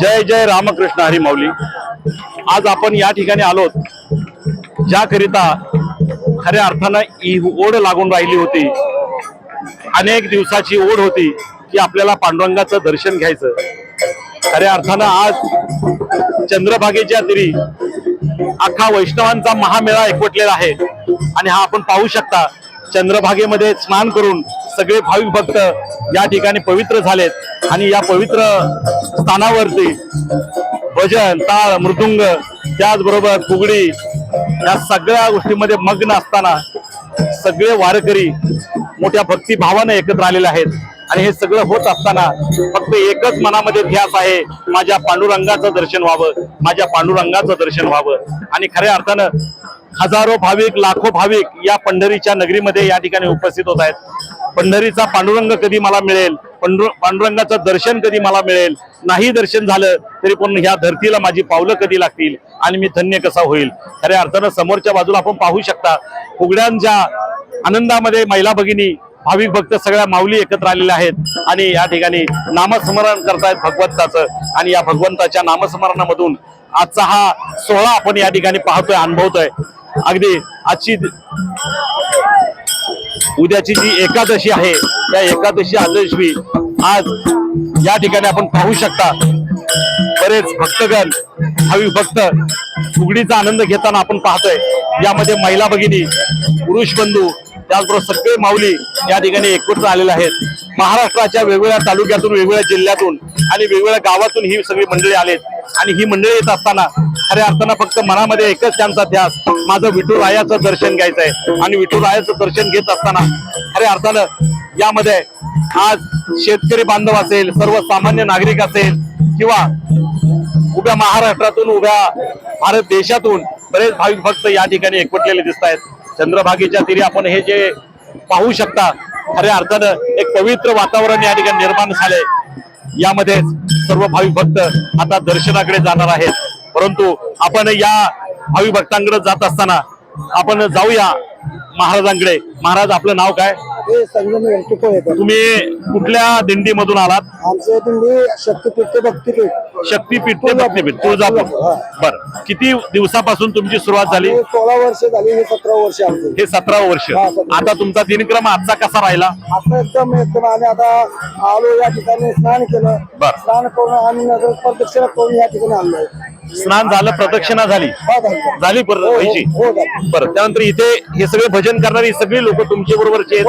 जय जय रामकृष्ण हरी माऊली आज आपण या ठिकाणी आलोत ज्याकरिता खऱ्या अर्थानं ही ओढ लागून राहिली होती. अनेक दिवसाची ओढ होती की आपल्याला पांडुरंगाचं दर्शन घ्यायचं. खऱ्या अर्थानं आज चंद्रभागेच्या तरी अख्खा वैष्णवांचा महामेळा एकवटलेला आहे. आणि हा आपण पाहू शकता चंद्रभागेमध्ये स्नान करून सगळे भाविक भक्त या ठिकाणी पवित्र झालेत. आणि या पवित्र स्थानावरती भजन ताळ मृदुंग त्याचबरोबर फुगडी या सगळ्या गोष्टीमध्ये मग्न असताना सगळे वारकरी मोठ्या भक्तिभावाने एकत्र आलेले आहेत. आणि हे सगळं होत असताना फक्त एकच मनामध्ये ध्यास आहे माझ्या पांडुरंगाचं दर्शन व्हावं माझ्या पांडुरंगाचं दर्शन व्हावं. आणि खऱ्या अर्थानं हजारो भाविक लाखो भाविक या पंढरीच्या नगरीमध्ये या ठिकाणी उपस्थित होत आहेत. पंढरीचा पांडुरंग कधी मला मिळेल? पंडु पांडुरंगाचं दर्शन कधी मला मिळेल? नाही दर्शन झालं तरी पण ह्या धरतीला माझी पावलं कधी लागतील? आणि मी धन्य कसा होईल? खऱ्या अर्थानं समोरच्या बाजूला आपण पाहू शकता फुगड्यांच्या आनंदामध्ये महिला भगिनी भाविक भक्त सगळ्या माऊली एकत्र आलेल्या आहेत. आणि या ठिकाणी नामस्मरण करतायत भगवंताचं. आणि या भगवंताच्या नामस्मरणामधून आजचा हा सोहळा आपण या ठिकाणी पाहतोय अनुभवतोय. अगदी आजची उद्याची जी एकादशी आहे त्या एकादशी आदर्शवी आज या ठिकाणी आपण पाहू शकता. बरेच भक्तगण भावी भक्त फुगडीचा आनंद घेताना आपण पाहतोय. यामध्ये महिला भगिनी पुरुष बंधू त्याचबरोबर सगळे माऊली या ठिकाणी एकत्र आलेले आहेत. महाराष्ट्राच्या वेगवेगळ्या तालुक्यातून वेगवेगळ्या जिल्ह्यातून आणि वेगवेगळ्या गावातून ही सगळी मंडळी आलेत. आणि ही मंडळी येत असताना खऱ्या अर्थानं फक्त मनामध्ये एकच त्यांचा ध्यास माझं विठुरायाचं दर्शन घ्यायचं आहे आणि विठुरायाचं दर्शन घेत असताना खऱ्या अर्थानं यामध्ये आज शेतकरी बांधव असेल सर्वसामान्य नागरिक असेल किंवा उभ्या महाराष्ट्रातून उभ्या भारत देशातून बरेच भाविक भक्त या ठिकाणी एकवटलेले दिसत आहेत चंद्रभागेच्या तिरी आपण हे जे पाहू शकता खऱ्या अर्थानं एक पवित्र वातावरण या ठिकाणी निर्माण झालंय. यामध्ये सर्व भाविक भक्त आता दर्शनाकडे जाणार आहेत. परंतु आपण या भाविक भक्तांकडे जात असताना आपण जाऊया महाराजांकडे. महाराज आपलं नाव काय? हे तुम्ही कुठल्या दिंडीमधून आलात? आमचं दिंडी शक्तीपीठ ते भक्तीपीठ. शक्तीपीठ ते भक्तीपीठ तुळजापूर. बर. किती दिवसापासून तुमची सुरुवात झाली? हे सोळा वर्ष झाली हे सतरा वर्ष आमचं. हे सतरा वर्ष. हा, सतरा. आता तुमचा दिनक्रम आजचा कसा राहिला? आता एकदम एकदम आम्ही आता आलो या ठिकाणी स्नान केलं. बर. स्नान करून आम्ही नगर प्रदक्षिणा करून या ठिकाणी आणलोय. स्नान झालं प्रदक्षिणा झाली झालं. झाली पर- हो, हो, हो. बरं त्यानंतर इथे हे सगळे भजन करणारी सगळी लोक तुमच्या बरोबरचे